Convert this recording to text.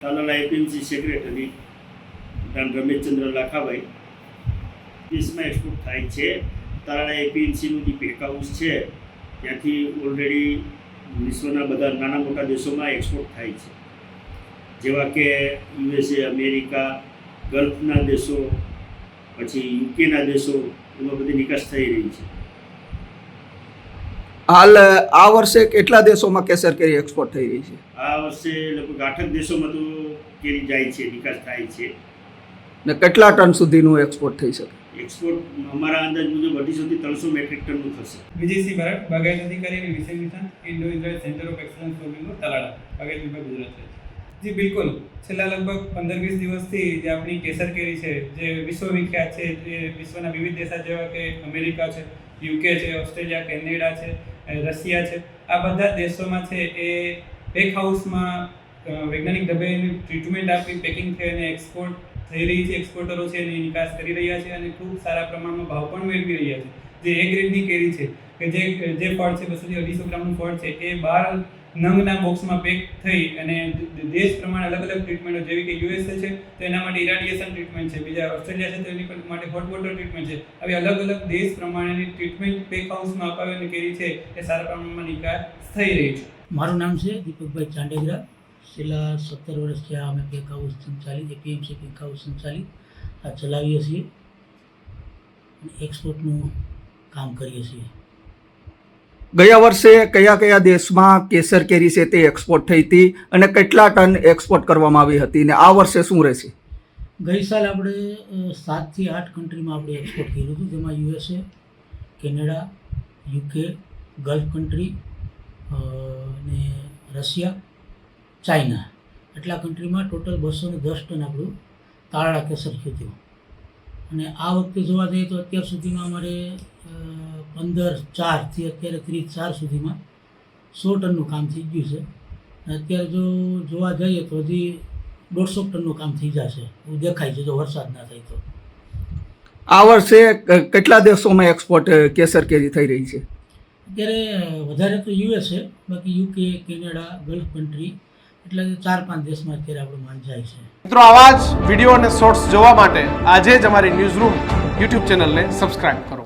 Talala APMC secretary doctor Rameshchandra Lakhabhai. દેશમાં export થાય છે. તાલાલા એપીએમસીનું જે પેક હાઉસ છે, ત્યાંથી ઓલરેડી વિશ્વના બધા નાના મોટા દેશોમાં એક્સપોર્ટ થાય છે. જેવા કે યુએસએ અમેરિકા, ગલ્ફના દેશો, પછી યુકેના દેશો, એમાં બધી નિકાસ થઈ રહી છે. હાલ આ વર્ષે કેટલા દેશોમાં કેસર કેરી એક્સપોર્ટ થઈ રહી છે? આ વર્ષે લગભગ આઠ દેશોમાં તો કેરી જાય છે નિકાસ થાય છે. ને કેટલા ટન સુધીનું એક્સપોર્ટ થઈ શકે? એક્સપોર્ટ અમારા અંદાજ મુજબ અઢીસોથી ત્રણસો મેટ્રિક ટનનું થશે. વિજયસિંહ ભરત બાગાયત અધિકારી અને વિષય Indo Israel centre of excellence for Talala બાગાયત વિભાગ ગુજરાત. છે જી, બિલકુલ. છેલ્લા લગભગ પંદર વીસ દિવસથી જે આપણી કેસર કેરી છે, જે વિશ્વ વિખ્યાત છે, જે વિશ્વના વિવિધ દેશો જેવા કે અમેરિકા છે, યુકે છે, ઓસ્ટ્રેલિયા, કેનેડા છે રશિયા છે, આ બધા દેશોમાં છે એ પેક હાઉસમાં વૈજ્ઞાનિક ઢબે ટ્રીટમેન્ટ આપી પેકિંગ થઈ અને એક્સપોર્ટ થઈ રહી છે એક્સપોર્ટરો છે એની નિકાસ કરી રહ્યા છે અને ખૂબ સારા પ્રમાણમાં ભાવ પણ મેળવી રહ્યા છે. જે એ ગ્રેડની કેરી છે, કે જે જે ફળ છે બસોથી અઢીસો ગ્રામનું ફળ છે, એ બાર નંગના બોક્સમાં પેક થઈ અને દેશ પ્રમાણે અલગ અલગ ટ્રીટમેન્ટો જેવી કે યુએસએ છે, તો એના માટે ઇરાડિયેશન ટ્રીટમેન્ટ છે. બીજા ઓસ્ટ્રેલિયા છે, તો એની માટે હોટ વોટર ટ્રીટમેન્ટ છે. આવી અલગ અલગ દેશ પ્રમાણેની ટ્રીટમેન્ટ પેક હાઉસમાં અપાવેલી કેરી છે, એ સારા પ્રમાણમાં નિકાસ થઈ રહી છે. મારું નામ છે દીપકભાઈ ચાંડેગરા. છેલ્લા સત્તર વર્ષથી આ અમે પેક હાઉસ સંચાલિત એપીએમસી પેક હાઉસ સંચાલિત, આ ચલાવીએ છીએ એક્સપોર્ટનું કામ કરીએ છીએ. ગયા વર્ષે કયા કયા દેશમાં કેસર કેરી છે તે એક્સપોર્ટ થઈ હતી અને કેટલા ટન એક્સપોર્ટ કરવામાં આવી હતી ને આ વર્ષે શું રહેશે? ગઈ સાલ આપણે સાતથી આઠ કન્ટ્રીમાં આપણે એક્સપોર્ટ કર્યું હતું. જેમાં USA Canada UK Gulf country ને રશિયા, ચાઇના. એટલા કન્ટ્રીમાં ટોટલ બસો ને દસ ટન આપણું તાળા કેસર થયું અને આ વખતે જોવા જઈએ તો અત્યાર સુધીમાં અમારે પંદર ચારથી અત્યારે ત્રીસ ચાર સુધીમાં સો ટનનું કામ થઈ ગયું છે. અત્યારે જો જોવા જઈએ તો હજી દોઢસો ટનનું કામ થઈ જશે. એવું દેખાય છે જો વરસાદ ના થાય તો. આ વર્ષે કેટલા દેશોમાં એક્સપોર્ટ કેસર કેરી થઈ રહી છે? અત્યારે વધારે તો યુએસ છે બાકી યુકે કેનેડા ગલ્ફ કન્ટ્રી એટલે ચાર પાંચ દેશમાં અત્યારે આપણું માન જાય છે. મિત્રો આવા જ વીડિયો અને શોર્ટ્સ જોવા માટે આજે જ અમારી ન્યૂઝ રૂમ યુટ્યુબ ચેનલને સબસ્ક્રાઇબ કરો.